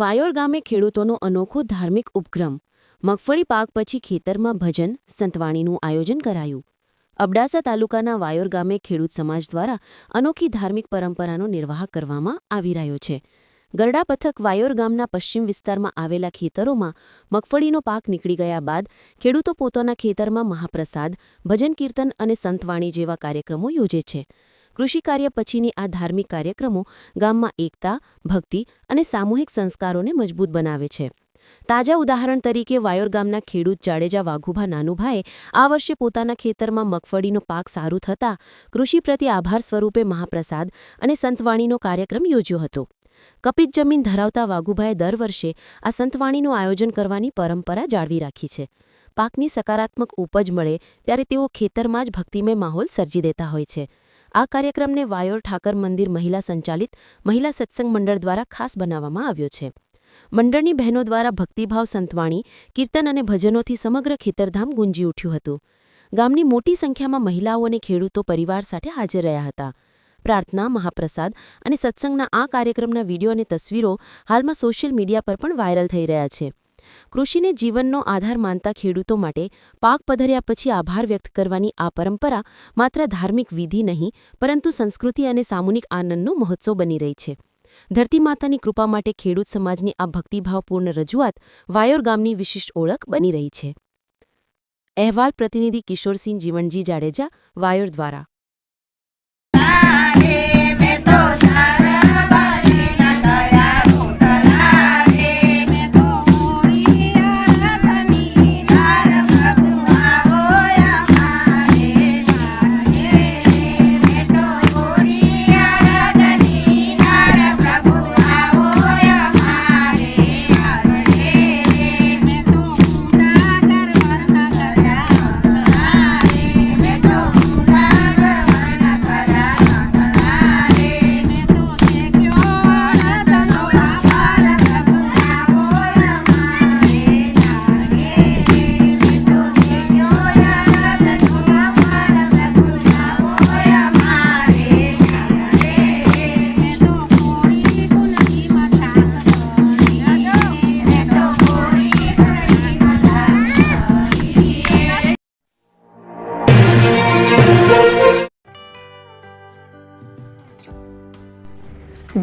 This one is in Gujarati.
વાયોર ગામે ખેડૂતોનો અનોખો ધાર્મિક ઉપક્રમ. મગફળી પાક પછી ખેતરમાં ભજન, સંતવાણીનું આયોજન કરાયું. અબડાસા તાલુકાના વાયોર ગામે ખેડૂત સમાજ દ્વારા અનોખી ધાર્મિક પરંપરાનો નિર્વાહ કરવામાં આવી રહ્યો છે. ગરડા પથક વાયોર ગામના પશ્ચિમ વિસ્તારમાં આવેલા ખેતરોમાં મગફળીનો પાક નીકળી ગયા બાદ ખેડૂતો પોતાના ખેતરમાં મહાપ્રસાદ, ભજન કીર્તન અને સંતવાણી જેવા કાર્યક્રમો યોજે છે. કૃષિ કાર્ય પછીની આ ધાર્મિક કાર્યક્રમો ગામમાં એકતા, ભક્તિ અને સામૂહિક સંસ્કારોને મજબૂત બનાવે છે. તાજા ઉદાહરણ તરીકે વાયોર ગામના ખેડૂત જાડેજા વાઘુભા નાનુભાઈએ આ વર્ષે પોતાના ખેતરમાં મગફળીનો પાક સારું થતાં કૃષિ પ્રત્યે આભાર સ્વરૂપે મહાપ્રસાદ અને સંતવાણીનો કાર્યક્રમ યોજ્યો હતો. કપિત જમીન ધરાવતા વાઘુભાએ દર વર્ષે આ સંતવાણીનું આયોજન કરવાની પરંપરા જાળવી રાખી છે. પાકની સકારાત્મક ઉપજ મળે ત્યારે તેઓ ખેતરમાં જ ભક્તિમય માહોલ સર્જી દેતા હોય છે. આ કાર્યક્રમને વાયોર ઠાકર મંદિર મહિલા સંચાલિત મહિલા સત્સંગ મંડળ દ્વારા ખાસ બનાવવામાં આવ્યો છે. મંડળની બહેનો દ્વારા ભક્તિભાવ સંતવાણી, કીર્તન અને ભજનોથી સમગ્ર ખેતરધામ ગુંજી ઉઠ્યું હતું. ગામની મોટી સંખ્યામાં મહિલાઓ અને ખેડૂતો પરિવાર સાથે હાજર રહ્યા હતા. પ્રાર્થના, મહાપ્રસાદ અને સત્સંગના આ કાર્યક્રમના વીડિયો અને તસવીરો હાલમાં સોશિયલ મીડિયા પર પણ વાયરલ થઈ રહ્યા છે. કૃષિને જીવનનો આધાર માનતા ખેડૂતો માટે પાક પધર્યા પછી આભાર વ્યક્ત કરવાની આ પરંપરા માત્ર ધાર્મિક વિધિ નહીં, પરંતુ સંસ્કૃતિ અને સામૂહિક આનંદનો મહોત્સવ બની રહી છે. ધરતી માતાની કૃપા માટે ખેડૂત સમાજની આ ભક્તિભાવપૂર્ણ રજૂઆત વાયોર ગામની વિશિષ્ટ ઓળખ બની રહી છે. અહેવાલ પ્રતિનિધિ કિશોરસિંહ જીવણજી જાડેજા, વાયોર દ્વારા.